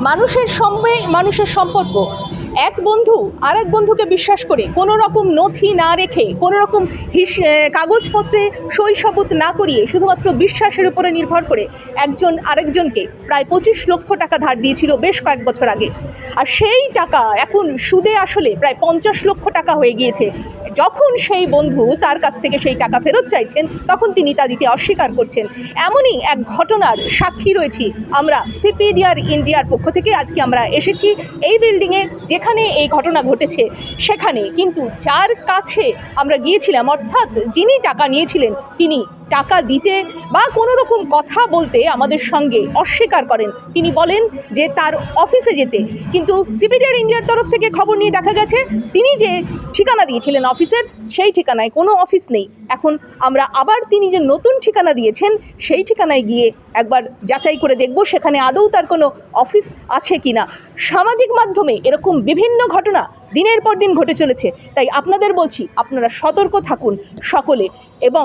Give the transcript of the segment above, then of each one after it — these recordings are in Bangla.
মানুষের সঙ্গে মানুষের সম্পর্ক। এক বন্ধু আরেক বন্ধুকে বিশ্বাস করে কোনো রকম নথি না রেখে কোনো রকম হিস কাগজপত্রে সই সাবুত না করিয়ে শুধুমাত্র বিশ্বাসের উপরে নির্ভর করে একজন আরেকজনকে প্রায় পঁচিশ লক্ষ টাকা ধার দিয়েছিল বেশ কয়েক বছর আগে। আর সেই টাকা এখন সুদে আসলে প্রায় পঞ্চাশ লক্ষ টাকা হয়ে গিয়েছে। যখন সেই বন্ধু তার কাছ থেকে সেই টাকা ফেরত চাইছেন, তখন তিনি তা দিতে অস্বীকার করছেন। এমনই এক ঘটনার সাক্ষী রয়েছি আমরা সিপিডিআর ইন্ডিয়ার পক্ষ থেকে। আজকে আমরা এসেছি এই বিল্ডিংয়ে যেখানে এই ঘটনা ঘটেছে, সেখানে কিন্তু যার কাছে আমরা গিয়েছিলাম, অর্থাৎ যিনি টাকা নিয়েছিলেন, তিনি টাকা দিতে বা কোনো রকম কথা বলতে আমাদের সঙ্গে অস্বীকার করেন। তিনি বলেন যে তার অফিসে যেতে। কিন্তু সিপিডিআর ইন্ডিয়ার তরফ থেকে খবর নিয়ে দেখা গেছে, তিনি যে ঠিকানা দিয়েছিলেন অফিসের, সেই ঠিকানায় কোনো অফিস নেই। এখন আমরা আবার তিনি যে নতুন ঠিকানা দিয়েছেন, সেই ঠিকানায় গিয়ে একবার যাচাই করে দেখব সেখানে আদৌ তার কোনো অফিস আছে কি না। সামাজিক মাধ্যমে এরকম বিভিন্ন ঘটনা দিনের পর দিন ঘটে চলেছে। তাই আপনাদের বলছি, আপনারা সতর্ক থাকুন সকলে এবং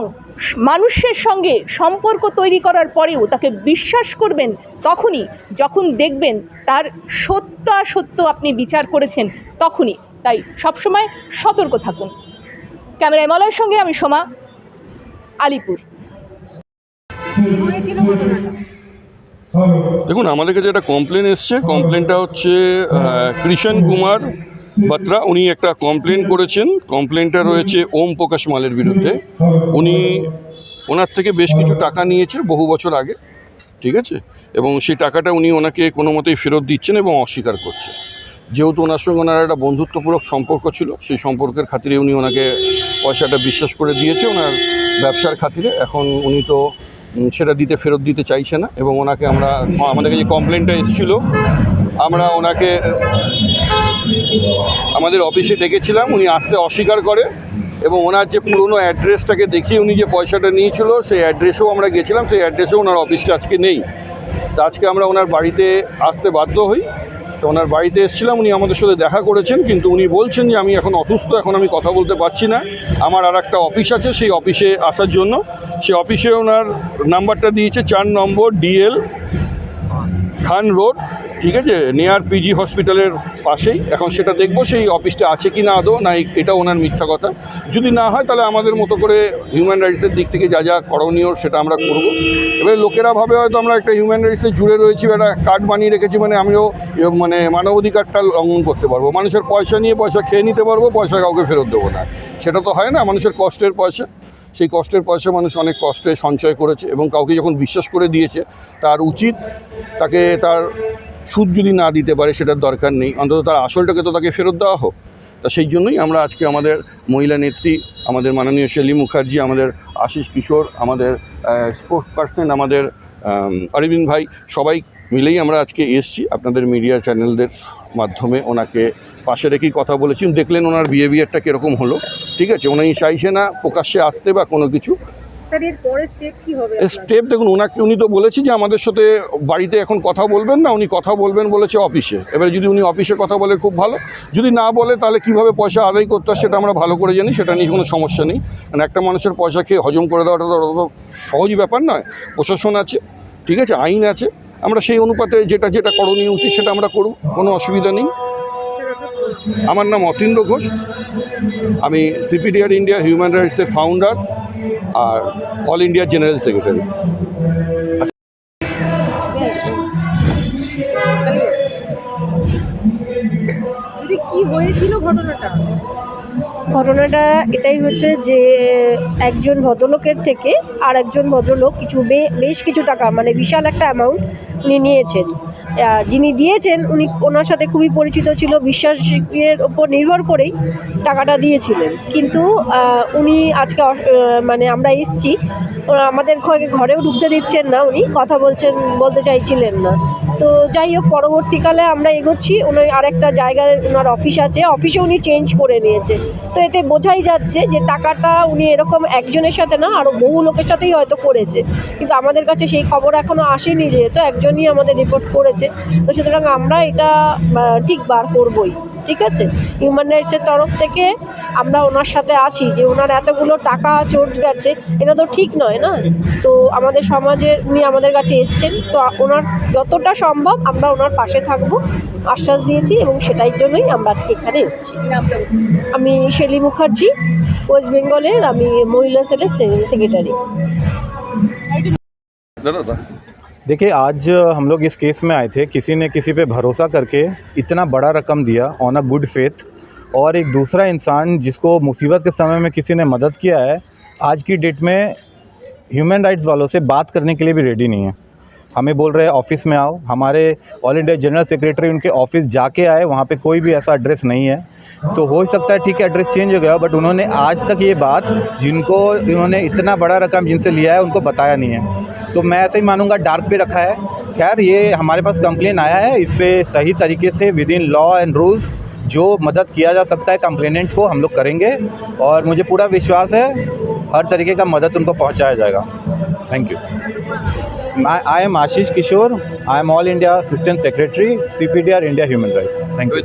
মানুষের সঙ্গে সম্পর্ক তৈরি করার পরেও তাকে বিশ্বাস করবেন তখনই। যখন দেখবেন তার সত্য সত্য আপনি বিচার করেছেন, তখনই। তাই সবসময় সতর্ক থাকুন। ক্যামেরায় মলয়ের সঙ্গে আমি সোমা আলিপুর। দেখুন আমাদের কাছে একটা কমপ্লেন এসছে। কমপ্লেনটা হচ্ছে কৃষণ কুমার বাত্রা। উনি একটা কমপ্লেন করেছেন। কমপ্লেনটা রয়েছে ওম প্রকাশ মালের বিরুদ্ধে। উনি ওনার থেকে বেশ কিছু টাকা নিয়েছে বহু বছর আগে। ঠিক আছে? এবং সেই টাকাটা উনি ওনাকে কোনো মতেই ফেরত দিচ্ছেন এবং অস্বীকার করছে যেহেতু ওনার সঙ্গে ওনার একটা বন্ধুত্বপূর্বক সম্পর্ক ছিল, সেই সম্পর্কের খাতিরে উনি ওনাকে পয়সাটা বিশ্বাস করে দিয়েছে ওনার ব্যবসার খাতিরে। এখন উনি তো সেটা দিতে, ফেরত দিতে চাইছে না এবং ওনাকে আমরা, আমাদের কাছে কমপ্লেনটা এসেছিল। আমরা ওনাকে, আমাদের অফিসে ডেকেছিলাম, উনি আসতে অস্বীকার করে এবং ওনার যে পুরনো অ্যাড্রেসটাকে দেখিয়ে উনি যে পয়সাটা নিয়েছিল, সেই অ্যাড্রেসেও আমরা গেছিলাম, সেই অ্যাড্রেসেও ওনার অফিসটা আজকে নেই। তো আজকে আমরা ওনার বাড়িতে আসতে বাধ্য হই। তো ওনার বাড়িতে এসেছিলাম, উনি আমাদের সাথে দেখা করেছেন, কিন্তু উনি বলছেন যে আমি এখন অসুস্থ, এখন আমি কথা বলতে পারছি না। আমার আর একটা অফিস আছে, সেই অফিসে আসার জন্য। সেই অফিসে ওনার নাম্বারটা দিয়েছে, চার নম্বর ডিএল খান রোড, ঠিক আছে? নিয়ার পিজি হসপিটালের পাশেই। এখন সেটা দেখব সেই অফিসটা আছে কি না আদৌ, না এটা ওনার মিথ্যা কথা। যদি না হয়, তাহলে আমাদের মতো করে হিউম্যান রাইটসের দিক থেকে যা যা করণীয় সেটা আমরা করব। এবার লোকেরা ভাবে হয়তো আমরা একটা হিউম্যান রাইটসে জুড়ে রয়েছি একটা কার্ড বানিয়ে রেখেছি মানে আমিও মানে মানবাধিকারটা লঙ্ঘন করতে পারব। মানুষের পয়সা নিয়ে পয়সা খেয়ে নিতে পারব, পয়সা কাউকে ফেরত দেবো না। সেটা তো হয় না, মানুষের কষ্টের পয়সা। সেই কষ্টের পয়সা মানুষ অনেক কষ্টে সঞ্চয় করেছে এবং কাউকে যখন বিশ্বাস করে দিয়েছে তার উচিত তাকে তার সুদ যদি না দিতে পারে সেটার দরকার নেই। অন্তত তার আসলটাকে তো তাকে ফেরত দেওয়া হোক। তা সেই জন্যই আমরা আজকে আমাদের মহিলা নেত্রী আমাদের মাননীয় শেলি মুখার্জি আমাদের আশিস কিশোর আমাদের স্পোর্টস পার্সন আমাদের আম, অরবিন্দ ভাই সবাই মিলেই আমরা আজকে এসছি আপনাদের মিডিয়া চ্যানেলদের মাধ্যমে। ওনাকে পাশে রেখেই কথা বলেছি। দেখলেন ওনার বিহেভিয়ারটা কীরকম হলো। ঠিক আছে? উনি চাইছে না প্রকাশ্যে আসতে বা কোনো কিছু। স্টেপ কি হবে স্টেপ দেখুন ওনাকে উনি তো বলেছে যে আমাদের সাথে বাড়িতে এখন কথা বলবেন না উনি কথা বলবেন বলেছে অফিসে। এবারে যদি উনি অফিসে কথা বলে খুব ভালো। যদি না বলে তাহলে কীভাবে পয়সা আদায় করতে হয় সেটা আমরা ভালো করে জানি সেটা নিয়ে কোনো সমস্যা নেই। কারণ একটা মানুষের পয়সা খেয়ে হজম করে দেওয়াটা তো অত সহজ ব্যাপার নয়। প্রশাসন আছে ঠিক আছে? আইন আছে। আমরা সেই অনুপাতে যেটা যেটা করণীয় উচিত সেটা আমরা করব, কোনো অসুবিধা নেই। আমার নাম অতীন্দ্র ঘোষ। আমি সিপিডিআর ইন্ডিয়া হিউম্যান রাইটসের ফাউন্ডার আর অল ইন্ডিয়া জেনারেল সেক্রেটারি। কি হয়েছিল ঘটনাটা? ঘটনাটা এটাই হচ্ছে যে একজন ভদ্রলোকের থেকে আর একজন ভদ্রলোক কিছু বেশ কিছু টাকা মানে বিশাল একটা অ্যামাউন্ট উনি নিয়েছেন। যিনি দিয়েছেন উনি ওনার সাথে খুবই পরিচিত ছিল, বিশ্বাসের ওপর নির্ভর করেই টাকাটা দিয়েছিলেন। কিন্তু উনি আজকে মানে আমরা এসছি আমাদের ঘরে ঘরেও ঢুকতে দিচ্ছেন না উনি, কথা বলছেন, বলতে চাইছিলেন না। তো যাই হোক, পরবর্তীকালে আমরা এগোচ্ছি। ওনার আরেকটা জায়গায় ওনার অফিস আছে। অফিসে উনি চেঞ্জ করে নিয়েছে। তো এতে বোঝাই যাচ্ছে যে টাকাটা উনি এরকম একজনের সাথে না আরও বহু লোকের সাথেই হয়তো করেছে। কিন্তু আমাদের কাছে সেই খবর এখনও আসেনি যেহেতু একজনই আমাদের রিপোর্ট করেছে। তো সুতরাং আমরা এটা ঠিক বার করবই। ঠিক আছে? হিউম্যান রাইটসের তরফ থেকে আমরা ওনার সাথে আছি যে ওনার এতগুলো টাকা চোট গেছে, এটা তো ঠিক নয় না? তো আমাদের সমাজের, উনি আমাদের কাছে এসছেন, তো ওনার যতটা সম্ভব আমরা ওনার পাশে থাকব, আশ্বাস দিয়েছি এবং সেটাই জন্যই আমরা আজকে এখানে এসেছি। আমি শেলি মুখার্জি ওয়েস্ট বেঙ্গলের আমি মহিলা সেলের সেক্রেটারি দাদা। देखिए, आज हम लोग इस केस में आए थे, किसी ने किसी पे भरोसा करके इतना बड़ा रकम दिया ऑन अ गुड फेथ और एक दूसरा इंसान जिसको मुसीबत के समय में किसी ने मदद किया है, आज की डेट में ह्यूमन राइट्स वालों से बात करने के लिए भी रेडी नहीं है। हमें बोल रहे हैं, ऑफ़िस में आओ। हमारे ऑल इंडिया जनरल सेक्रेटरी उनके ऑफ़िस जाके आए, वहाँ पे कोई भी ऐसा एड्रेस नहीं है। तो हो सकता है, ठीक है एड्रेस चेंज हो गया बट उन्होंने आज तक ये बात जिनको इन्होंने इतना बड़ा रकम जिनसे लिया है, उनको बताया नहीं है। तो मैं ऐसे ही मानूँगा, डार्क पे रखा है। खैर, ये हमारे पास कंप्लेन आया है, इस पर सही तरीके से within law and rules जो मदद किया जा सकता है कंप्लेनेंट को, हम लोग करेंगे। और मुझे पूरा विश्वास है, हर तरीके का मदद उनको पहुँचाया जाएगा। Thank you I am Ashish Kishore. I am All India Assistant Secretary, CPDR India Human Rights. Thank you.